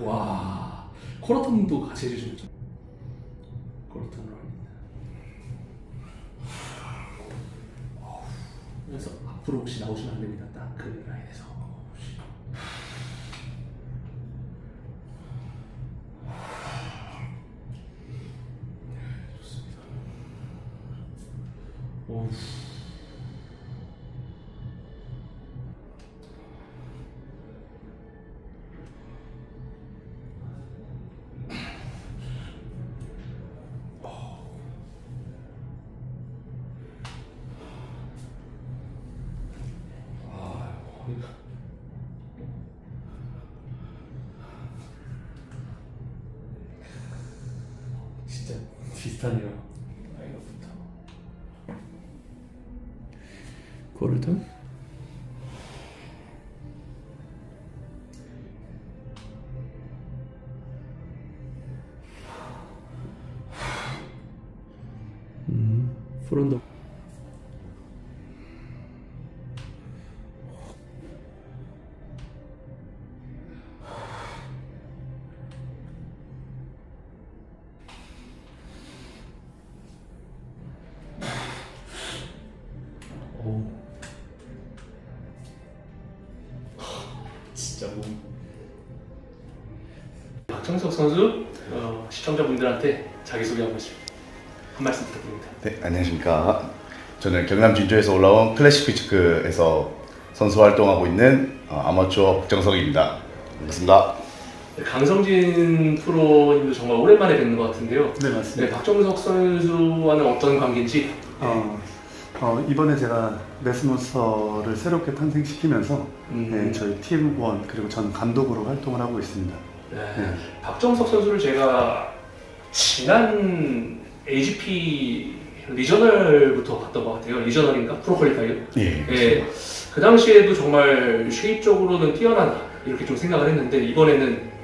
와 코라톤도 같이 해주시면 합니다. 어우, 그래서 앞으로 혹시 나오시면 안 됩니다. 딱 그 라인에서. 좋습니다. 어우. 비슷하네요. 라인업부터. 골든? 음, 프론더 진짜 뭐. 박정석 선수 어, 시청자분들한테 자기소개 한 번씩 한 말씀 부탁드립니다. 네, 안녕하십니까. 저는 경남 진주에서 올라온 클래식 피치크에서 선수 활동하고 있는 어, 아마추어 박정석입니다. 반갑습니다. 네, 강성진 프로님도 정말 오랜만에 뵙는 것 같은데요. 네 네, 맞습니다. 박정석 선수와는 어떤 관계인지 어, 어, 이번에 제가 레스몬스터를 새롭게 탄생시키면서 음, 네, 저희 팀원 그리고 전 감독으로 활동을 하고 있습니다. 네, 네. 박정석 선수를 제가 지난 AGP 리저널부터 봤던 것 같아요. 리저널인가? 프로퀄리파이어? 예. 예, 그 당시에도 정말 쉐입적으로는 뛰어나다 이렇게 좀 생각을 했는데 이번에는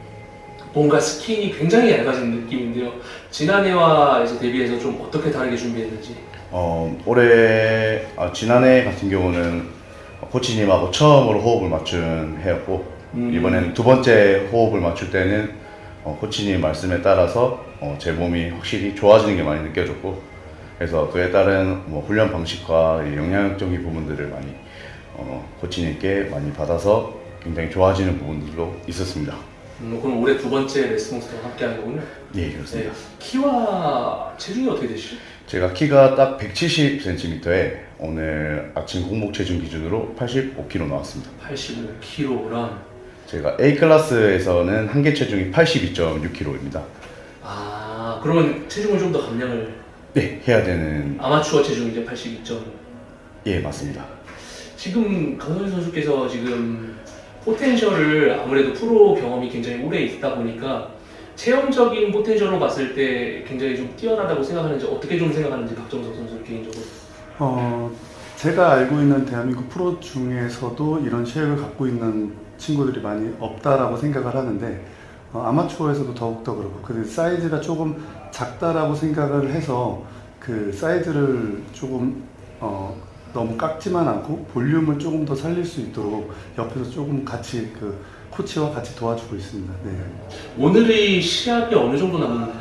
뭔가 스킨이 굉장히 얇아진 느낌인데요. 지난해와 이제 대비해서 좀 어떻게 다르게 준비했는지. 어, 올해 아, 지난해 같은 경우는 코치님하고 처음으로 호흡을 맞춘 해였고 음. 이번에는 두 번째 호흡을 맞출 때는 어, 코치님 말씀에 따라서 어, 제 몸이 확실히 좋아지는 게 많이 느껴졌고 그래서 그에 따른 뭐 훈련 방식과 이 영향적인 부분들을 많이 어, 코치님께 많이 받아서 굉장히 좋아지는 부분들도 있었습니다. 음, 그럼 올해 두 번째 레스몬스터와 함께 하는 거군요. 예, 네, 그렇습니다. 키와 체중이 어떻게 되시죠? 제가 키가 딱 170cm에 오늘 아침 공복 체중 기준으로 85kg 나왔습니다. 85kg. 제가 A 클래스에서는 한계 체중이 82.6kg입니다. 아, 그러면 체중을 좀 더 감량을 네, 해야 되는 아마추어 체중 이제 82점. 예 맞습니다. 지금 강선희 선수께서 지금 포텐셜을 아무래도 프로 경험이 굉장히 오래 있다 보니까 체형적인 포텐셜로 봤을 때 굉장히 좀 뛰어나다고 생각하는지 어떻게 좀 생각하는지 박정석 선수 개인적으로. 어, 제가 알고 있는 대한민국 프로 중에서도 이런 쉐입을 갖고 있는 친구들이 많이 없다라고 생각을 하는데 어, 아마추어에서도 더욱더 그렇고 그 사이즈가 조금 작다라고 생각을 해서 그 사이즈를 조금 어, 너무 깎지만 않고 볼륨을 조금 더 살릴 수 있도록 옆에서 조금 같이 그 코치와 같이 도와주고 있습니다. 네. 오늘의 시합이 어느 정도 남았나요?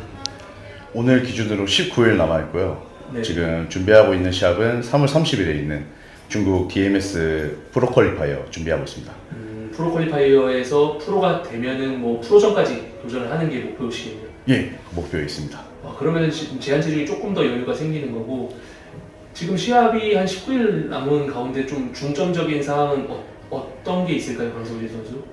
오늘 기준으로 19일 남아 있고요. 네. 지금 준비하고 있는 시합은 3월 30일에 있는 중국 DMS 프로 퀄리파이어 준비하고 있습니다. 음, 프로 퀄리파이어에서 프로가 되면은 뭐 프로전까지 도전을 하는 게 목표시겠네요. 예, 그 목표에 있습니다. 아, 그러면 제한 체중이 조금 더 여유가 생기는 거고 지금 시합이 한 19일 남은 가운데 좀 중점적인 사항은 어, 떤게 있을까요, 강성진 선수?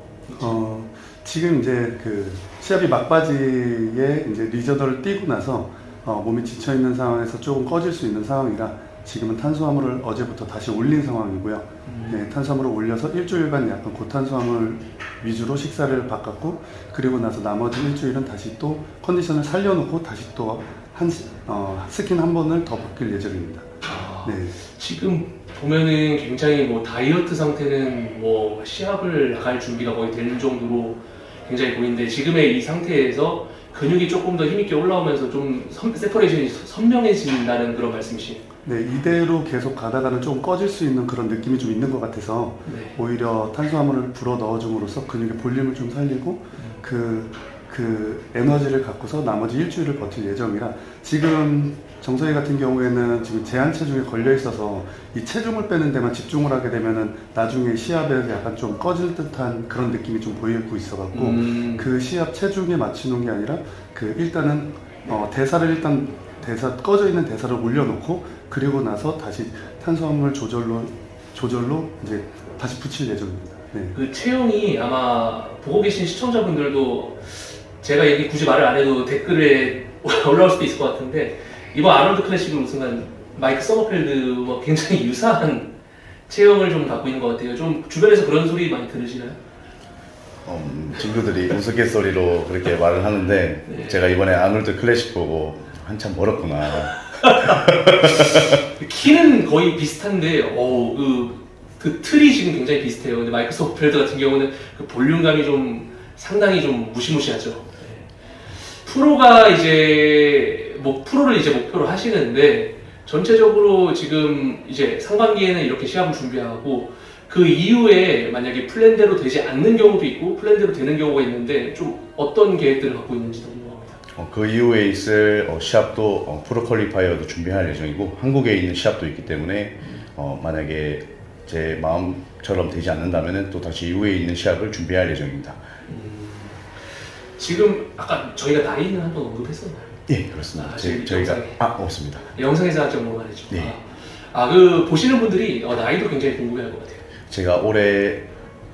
어, 지금 이제 그 시합이 막바지에 이제 리저더를 뛰고 나서 어, 몸이 지쳐 있는 상황에서 조금 꺼질 수 있는 상황이라 지금은 탄수화물을 어제부터 다시 올린 상황이고요. 네, 탄수화물을 올려서 일주일간 약간 고탄수화물 위주로 식사를 바꿨고 그리고 나서 나머지 일주일은 다시 또 컨디션을 살려놓고 다시 또한 어, 스킨 한 번을 더 바뀔 예정입니다. 아, 네. 지금 보면은 굉장히 뭐 다이어트 상태는 뭐 시합을 나갈 준비가 거의 되는 정도로 굉장히 보이는데 지금의 이 상태에서 근육이 조금 더 힘있게 올라오면서 좀 선, 세퍼레이션이 선명해진다는 그런 말씀이시. 네, 이대로 계속 가다가는 좀 꺼질 수 있는 그런 느낌이 좀 있는 것 같아서 네. 오히려 탄수화물을 불어 넣어줌으로써 근육의 볼륨을 좀 살리고 그, 그 에너지를 갖고서 나머지 일주일을 버틸 예정이라 지금 정서희 같은 경우에는 지금 제한 체중에 걸려 있어서 이 체중을 빼는 데만 집중을 하게 되면은 나중에 시합에서 약간 좀 꺼질 듯한 그런 느낌이 좀 보이고 있어갖고 음. 그 시합 체중에 맞추는 게 아니라 그 일단은 어, 대사를 일단 대사 꺼져 있는 대사를 올려놓고 그리고 나서 다시 탄수화물 조절로 조절로 이제 다시 붙일 예정입니다. 네. 그 체형이 아마 보고 계신 시청자분들도 제가 여기 굳이 말을 안 해도 댓글에 올라올 수도 있을 것 같은데 이번 아놀드 클래식을 우승한 마이크 서머펠드와 굉장히 유사한 체형을 좀 갖고 있는 것 같아요. 좀 주변에서 그런 소리 많이 들으시나요? 음, 친구들이 우스갯소리로 그렇게 말을 하는데 네. 제가 이번에 아놀드 클래식 보고 한참 멀었구나. 키는 거의 비슷한데 어, 그, 그 틀이 지금 굉장히 비슷해요. 근데 마이크 서머펠드 같은 경우는 그 볼륨감이 좀 상당히 좀 무시무시하죠. 네. 프로가 이제 뭐 프로를 이제 목표로 하시는데 전체적으로 지금 이제 상반기에는 이렇게 시합을 준비하고 그 이후에 만약에 플랜대로 되지 않는 경우도 있고 플랜대로 되는 경우가 있는데 좀 어떤 계획들을 갖고 있는지도 궁금합니다. 어, 그 이후에 있을 어, 시합도 어, 프로 퀄리파이어도 준비할 예정이고 한국에 있는 시합도 있기 때문에 어, 만약에 제 마음처럼 되지 않는다면 또 다시 이후에 있는 시합을 준비할 예정입니다. 지금 아까 저희가 나이는 한번 언급했었나요? 예, 그렇습니다. 아, 제- 저희가 영상에. 아 없습니다. 영상에서 한 정도 말이죠. 네. 아그 보시는 분들이 어, 나이도 굉장히 궁금해할 것 같아요. 제가 올해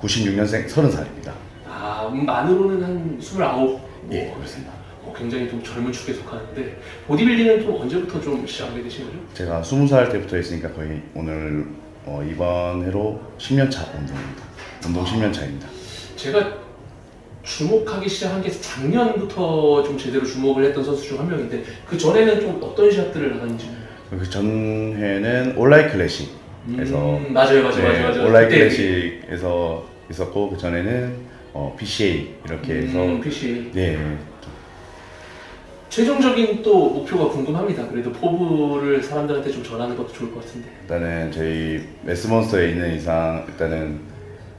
96년생 30살입니다. 아 음, 만으로는 한 29. 예, 그렇습니다. 어, 굉장히 좀 젊은 축에 속하는데 보디빌딩은 또 언제부터 좀 시작하게 되신 거죠? 제가 20살 때부터 했으니까 거의 오늘 어, 이번 해로 10년 차 운동입니다. 운동 10년 차입니다. 제가 주목하기 시작한 게 작년부터 좀 제대로 주목을 했던 선수 중 한 명인데 그 전에는 좀 어떤 시합들을 나갔는지. 그 전회는 온라인 클래식에서 음, 맞아요 맞아요 네, 맞아요 맞아요. 온라인 그때 클래식에서 있었고 그 전에는 어, PCA 이렇게 해서 음, PC 네. 최종적인 또 목표가 궁금합니다. 그래도 포부를 사람들한테 좀 전하는 것도 좋을 것 같은데. 일단은 저희 메스몬스터에 있는 이상 일단은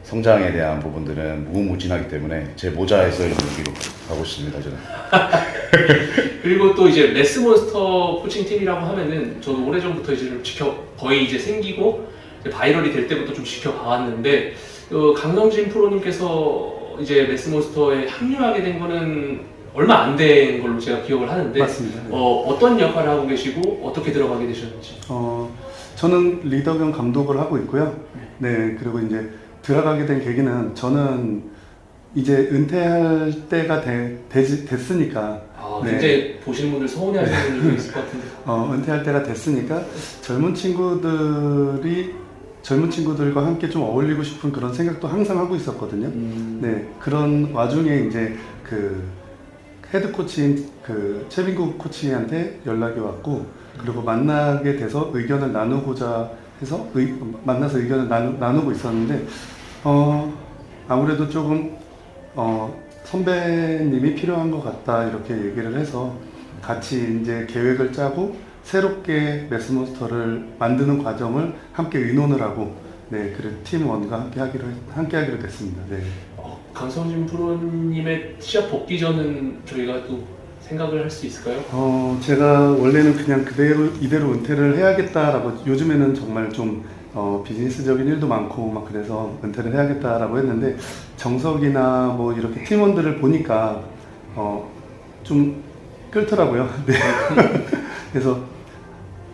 성장에 대한 부분들은 무궁무진하기 때문에 제 모자에 써 있는 여기로 가고 싶습니다 저는. 그리고 또 이제 레스몬스터 코칭 팀이라고 하면은 저도 오래전부터 이제 좀 지켜 거의 이제 생기고 이제 바이럴이 될 때부터 좀 지켜봐왔는데 어, 강성진 프로님께서 이제 레스몬스터에 합류하게 된 거는 얼마 안 된 걸로 제가 기억을 하는데 맞습니다. 네. 어, 어떤 역할을 하고 계시고 어떻게 들어가게 되셨는지 어, 저는 리더 겸 감독을 하고 있고요. 네, 그리고 이제 들어가게 된 계기는 저는 이제 은퇴할 때가 되, 되지, 됐으니까 아, 네. 굉장히 보시는 분들 서운해 하시는 분들도 있을 것 같은데 어, 은퇴할 때가 됐으니까 젊은 친구들이 젊은 친구들과 함께 좀 어울리고 싶은 그런 생각도 항상 하고 있었거든요. 음, 네, 그런 와중에 이제 그 헤드 코치인 그 최민국 코치한테 연락이 왔고 그리고 만나게 돼서 의견을 나누고자 해서 의, 만나서 의견을 나누, 나누고 있었는데 어 아무래도 조금 어 선배님이 필요한 것 같다 이렇게 얘기를 해서 같이 이제 계획을 짜고 새롭게 매스몬스터를 만드는 과정을 함께 의논을 하고 네 그래 팀원과 함께 하기로 했- 함께 하기로 됐습니다. 네. 어, 강성진 프로님의 시합 복귀 전은 저희가 또 생각을 할 수 있을까요? 어, 제가 원래는 그냥 그대로 이대로 은퇴를 해야겠다라고 요즘에는 정말 좀 어, 비즈니스적인 일도 많고 막 그래서 은퇴를 해야겠다라고 했는데 정석이나 뭐 이렇게 팀원들을 보니까 어, 좀 끌더라고요. 네. 그래서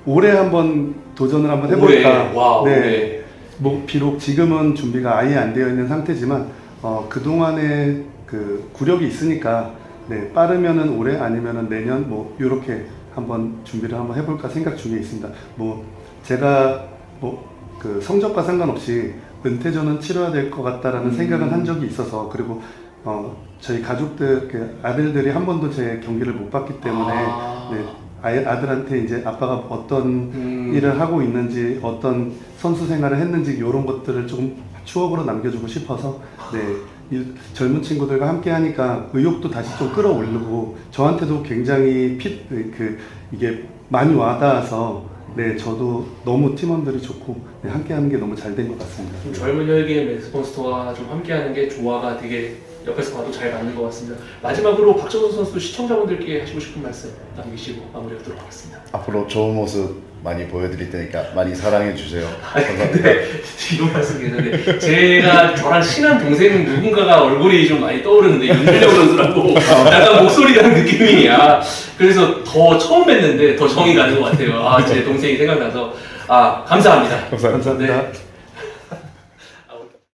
올해 한번 도전을 한번 해볼까. 올해, 와, 네. 올해. 뭐 비록 지금은 준비가 아예 안 되어 있는 상태지만 어, 그 동안에 그 구력이 있으니까 네 빠르면은 올해 아니면은 내년 뭐 이렇게 한번 준비를 한번 해볼까 생각 중에 있습니다. 뭐 제가 뭐 그 성적과 상관없이 은퇴전은 치러야 될 것 같다라는 음. 생각은 한 적이 있어서 그리고 어, 저희 가족들 그 아들들이 한 번도 제 경기를 못 봤기 때문에 아. 네, 아예 아들한테 이제 아빠가 어떤 음. 일을 하고 있는지 어떤 선수 생활을 했는지 이런 것들을 조금 추억으로 남겨주고 싶어서 네, 이 젊은 친구들과 함께 하니까 의욕도 다시 좀 끌어올리고 저한테도 굉장히 피, 그 이게 많이 와닿아서 네 저도 너무 팀원들이 좋고 네, 함께하는 게 너무 잘 된 것 같습니다. 좀 젊은 혈기의 맨스pon스터와 좀 함께하는 게 조화가 되게 옆에서 봐도 잘 맞는 것 같습니다. 마지막으로 박정선 선수 시청자분들께 하시고 싶은 말씀 남기시고 마무리하도록 하겠습니다. 앞으로 좋은 모습 많이 보여드릴 테니까 많이 사랑해 주세요. 아니, 감사합니다. 근데 이런 말씀 계는데 제가 저랑 친한 동생 누군가가 얼굴이 좀 많이 떠오르는데 윤준영 선수라고 약간 목소리 나는 느낌이야. 그래서 더 처음 뵀는데 더 정이 가는 것 같아요. 아, 제 동생이 생각나서 아 감사합니다. 감사합니다. 감사합니다. 네.